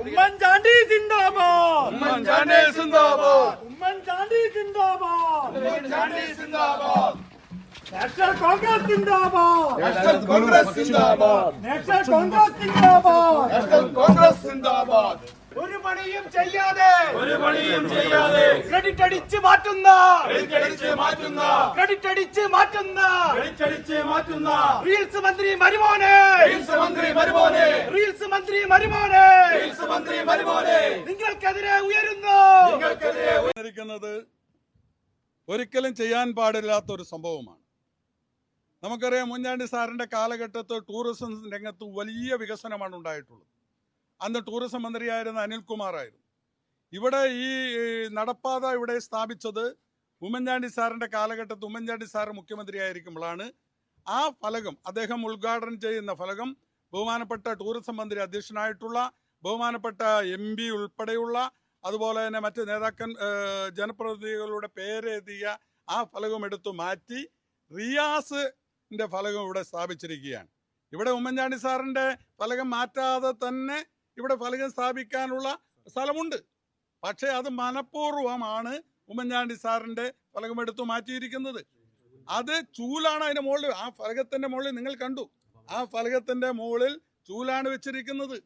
ഉമ്മൻചാണ്ടി സിന്ദാബാദ്. ഉമ്മൻചാണ്ടി സിന്ദാബാദ്. ഉമ്മൻചാണ്ടി സിന്ദാബാദ്. ഉമ്മൻചാണ്ടി സിന്ദാബാദ്. നാഷണൽ കോൺഗ്രസ് സിന്ദാബാദ്. നാഷണൽ കോൺഗ്രസ് സിന്ദാബാദ്. നാഷണൽ കോൺഗ്രസ് സിന്ദാബാദ്. നാഷണൽ കോൺഗ്രസ് സിന്ദാബാദ്. ഒരു പണിയും ചെയ്യാതെ ഒരു പണിയും ചെയ്യാതെ ക്രെഡിറ്റ് അടിച്ച് മാറ്റുന്ന അടിച്ച് മാറ്റുന്ന ക്രെഡിറ്റ് അടിച്ച് മാറ്റുന്ന അടിച്ച് മാറ്റുന്ന റീൽസ് മന്ത്രി മരുമോനെ റീൽസ് മന്ത്രി മരുമോനെ മന്ത്രി മരുമോനെ. റീൽസ് മന്ത്രി മരുമോനെ. നിങ്ങൾക്കെതിരെ ഉയരുന്നു. നിങ്ങൾക്കെതിരെ ഒരിക്കലും ചെയ്യാൻ പാടില്ലാത്ത ഒരു സംഭവമാണ്. നമുക്കറിയാം മുഞ്ഞാണ്ടി സാറിന്റെ കാലഘട്ടത്ത് ടൂറിസം രംഗത്ത് വലിയ വികസനമാണ് ഉണ്ടായിട്ടുള്ളത്. അന്ന് ടൂറിസം മന്ത്രിയായിരുന്ന അനിൽകുമാറായിരുന്നു. ഇവിടെ ഈ നടപ്പാത ഇവിടെ സ്ഥാപിച്ചത് ഉമ്മൻചാണ്ടി സാറിന്റെ കാലഘട്ടത്ത് ഉമ്മൻചാണ്ടി സാർ മുഖ്യമന്ത്രിയായിരിക്കുമ്പോഴാണ്. ആ ഫലകം അദ്ദേഹം ഉദ്ഘാടനം ചെയ്യുന്ന ഫലകം ബഹുമാനപ്പെട്ട ടൂറിസം മന്ത്രി അധ്യക്ഷനായിട്ടുള്ള ബഹുമാനപ്പെട്ട എം പി ഉൾപ്പെടെയുള്ള അതുപോലെ തന്നെ മറ്റ് നേതാക്കൻ ജനപ്രതിനിധികളുടെ പേരെഴുതിയ ആ ഫലകം എടുത്തു മാറ്റി റിയാസിന്റെ ഫലകം ഇവിടെ സ്ഥാപിച്ചിരിക്കുകയാണ്. ഇവിടെ ഉമ്മൻചാണ്ടി സാറിന്റെ ഫലകം മാറ്റാതെ തന്നെ ഇവിടെ ഫലകം സ്ഥാപിക്കാനുള്ള സ്ഥലമുണ്ട്. പക്ഷേ അത് മനഃപൂർവമാണ് ഉമ്മൻചാണ്ടി സാറിന്റെ ഫലകം എടുത്തു മാറ്റിയിരിക്കുന്നത്. അത് ചൂലാണ് അതിന്റെ മുകളിൽ ആ ഫലകത്തിന്റെ മുകളിൽ നിങ്ങൾ കണ്ടു. ആ ഫലകത്തിന്റെ മുകളിൽ ചൂലാണ് വെച്ചിരിക്കുന്നത്.